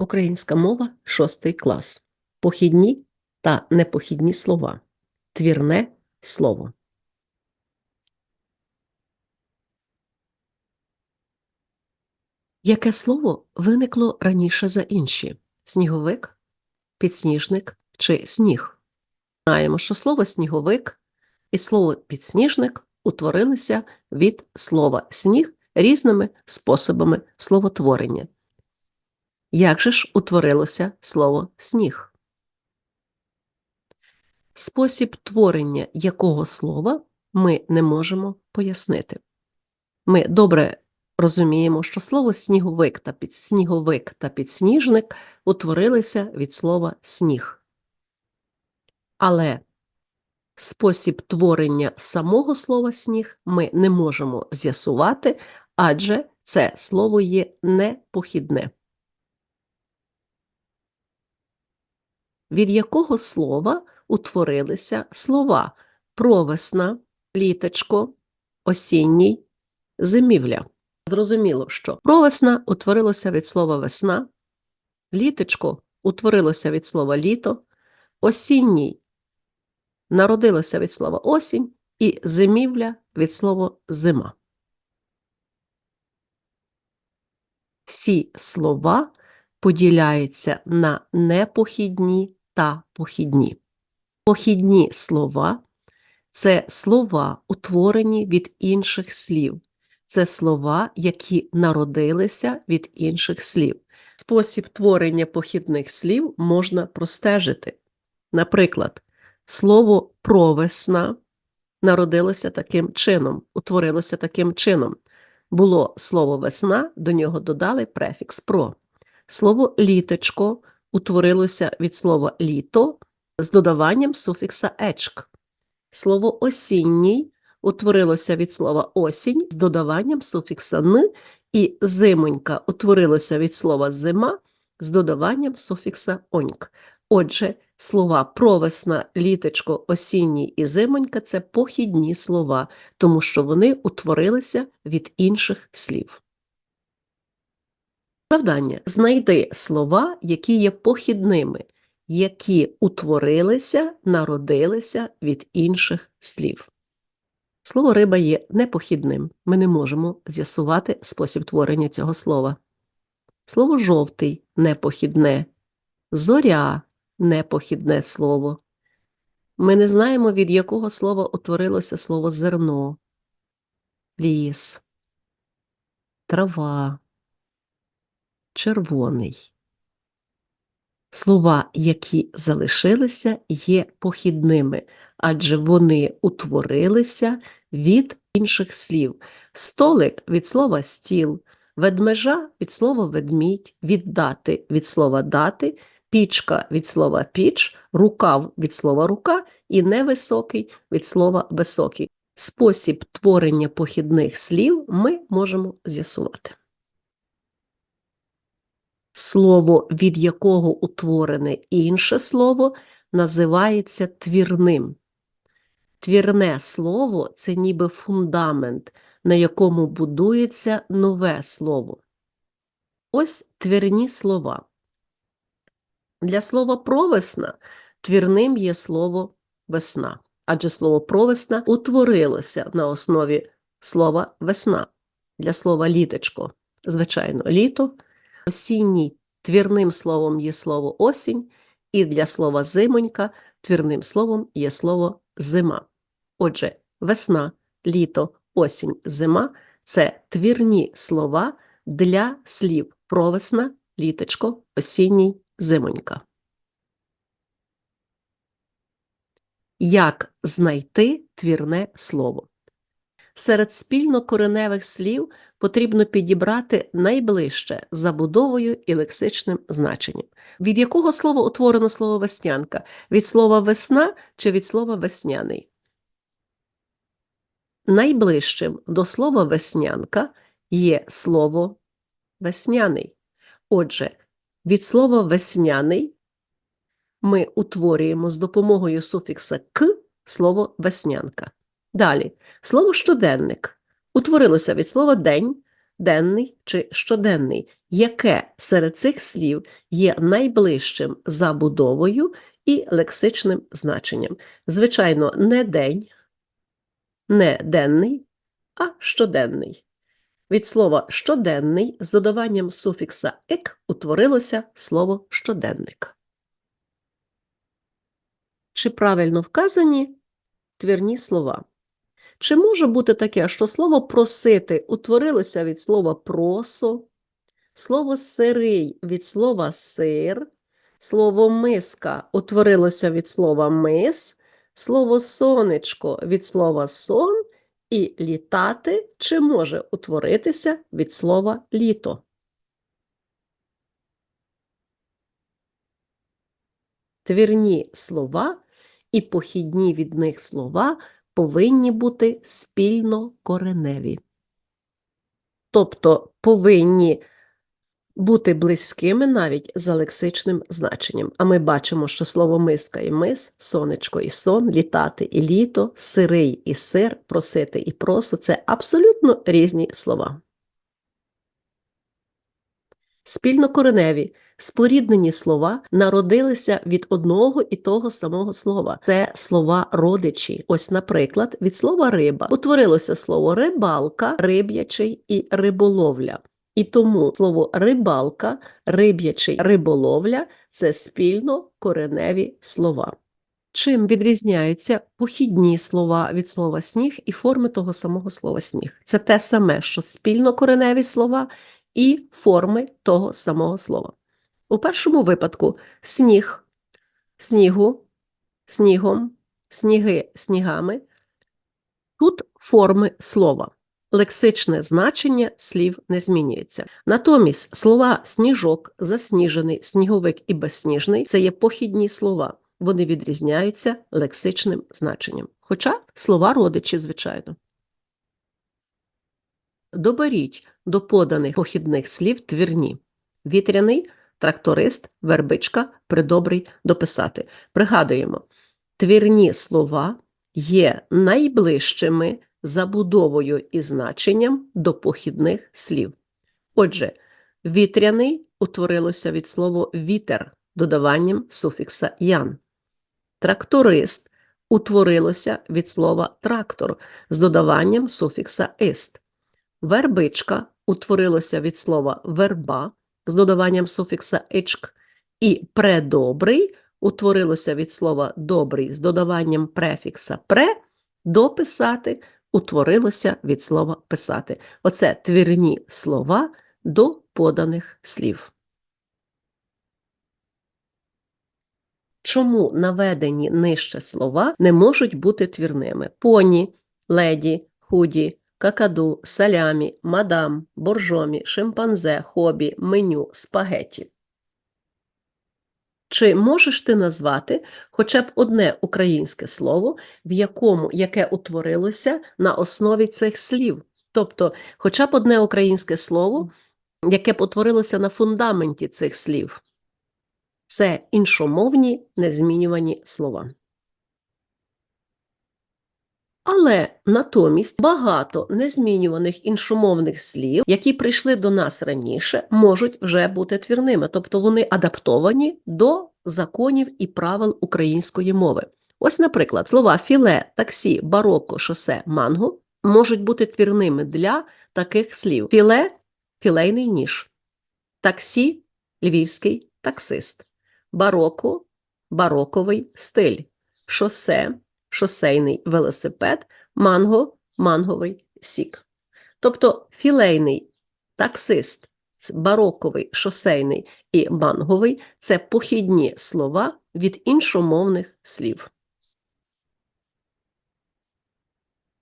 Українська мова, шостий клас. Похідні та непохідні слова. Твірне слово. Яке слово виникло раніше за інші? Сніговик, підсніжник чи сніг? Знаємо, що слово сніговик і слово підсніжник утворилися від слова сніг різними способами словотворення. Як же ж утворилося слово сніг? Спосіб творення якого слова ми не можемо пояснити. Ми добре розуміємо, що слово сніговик та підсніговик та підсніжник утворилися від слова сніг. Але спосіб творення самого слова сніг ми не можемо з'ясувати, адже це слово є непохідне. Від якого слова утворилися слова провесна, літечко, осінній, зимівля. Зрозуміло, що провесна утворилося від слова весна, літечко утворилося від слова літо, осінній народилося від слова осінь і зимівля від слова зима. Всі слова поділяються на непохідні та похідні. Похідні слова це слова, утворені від інших слів. Це слова, які народилися від інших слів. Спосіб творення похідних слів можна простежити. Наприклад, слово провесна народилося таким чином, утворилося таким чином. Було слово весна, до нього додали префікс про. Слово літочко утворилося від слова літо з додаванням суфікса ечк. Слово осінній утворилося від слова осінь з додаванням суфікса н, і зимонька утворилося від слова зима з додаванням суфікса оньк. Отже, слова провесна, літечко, осінній і зимонька це похідні слова, тому що вони утворилися від інших слів. Завдання знайди слова, які є похідними, які утворилися, народилися від інших слів. Слово риба є непохідним. Ми не можемо з'ясувати спосіб творення цього слова. Слово жовтий непохідне, зоря непохідне слово. Ми не знаємо, від якого слова утворилося слово зерно, ліс, трава червоний. Слова, які залишилися, є похідними, адже вони утворилися від інших слів. Столик від слова стіл, ведмежа від слова ведмідь, віддати від слова дати, пічка від слова піч, рукав від слова рука і невисокий від слова високий. Спосіб творення похідних слів ми можемо з'ясувати слово, від якого утворене інше слово, називається твірним. Твірне слово це ніби фундамент, на якому будується нове слово. Ось твірні слова. Для слова провесна твірним є слово весна, адже слово провесна утворилося на основі слова весна. Для слова літочко, звичайно, літо, осінній твірним словом є слово осінь, і для слова зимонька твірним словом є слово зима. Отже, весна, літо, осінь, зима це твірні слова для слів провесна, літочко, осінній, зимонька. Як знайти твірне слово? Серед спільнокореневих слів потрібно підібрати найближче забудовою і лексичним значенням. Від якого слова утворено слово веснянка? Від слова весна чи від слова весняний? Найближчим до слова веснянка є слово весняний. Отже, від слова весняний ми утворюємо з допомогою суфікса к слово веснянка. Далі, слово щоденник утворилося від слова день денний чи щоденний. Яке серед цих слів є найближчим забудовою і лексичним значенням? Звичайно, не день, не денний, а щоденний. Від слова щоденний з додаванням суфікса ек утворилося слово щоденник. Чи правильно вказані твірні слова? Чи може бути таке, що слово просити утворилося від слова просо, слово сирий від слова сир, слово миска утворилося від слова мис, слово сонечко від слова сон, і літати чи може утворитися від слова літо? Твірні слова і похідні від них слова повинні бути спільно кореневі. Тобто повинні бути близькими навіть за лексичним значенням. А ми бачимо, що слово миска і мис, сонечко і сон, літати і літо, сирий і сир, просити і просо це абсолютно різні слова. Спільнокореневі, споріднені слова народилися від одного і того самого слова. Це слова родичі. Ось, наприклад, від слова риба утворилося слово рибалка, риб'ячий і риболовля. І тому слово рибалка, риб'ячий, риболовля це спільно кореневі слова. Чим відрізняються похідні слова від слова сніг і форми того самого слова сніг? Це те саме, що спільно кореневі слова і форми того самого слова. У першому випадку сніг, снігу, снігом, сніги, снігами. Тут форми слова. Лексичне значення слів не змінюється. Натомість слова сніжок, засніжений, сніговик і безсніжний це є похідні слова. Вони відрізняються лексичним значенням. Хоча слова родичі, звичайно. Доберіть до поданих похідних слів твірні. Вітряний, тракторист, вербичка, придобрий дописати. Пригадуємо, твірні слова є найближчими забудовою і значенням до похідних слів. Отже, вітряний утворилося від слова вітер додаванням суфікса ян. Тракторист утворилося від слова трактор з додаванням суфікса ист. Вербичка утворилося від слова верба з додаванням суфікса ичк, і предобрий утворилося від слова добрий з додаванням префікса пре, дописати утворилося від слова писати. Оце твірні слова до поданих слів. Чому наведені нижче слова не можуть бути твірними? Поні, леді, худі, какаду, салямі, мадам, боржомі, шимпанзе, хобі, меню, спагеті. Чи можеш ти назвати хоча б одне українське слово, в якому яке утворилося на основі цих слів? Тобто, хоча б одне українське слово, яке б утворилося на фундаменті цих слів? Це іншомовні незмінювані слова. Але натомість багато незмінюваних іншомовних слів, які прийшли до нас раніше, можуть вже бути твірними, тобто вони адаптовані до законів і правил української мови. Ось, наприклад, слова філе, таксі, бароко, шосе, манго можуть бути твірними для таких слів: філе філейний ніж, таксі львівський таксист, бароко бароковий стиль, шосе шосейний велосипед, манго манговий сік. Тобто філейний таксист, бароковий, шосейний і манговий це похідні слова від іншомовних слів.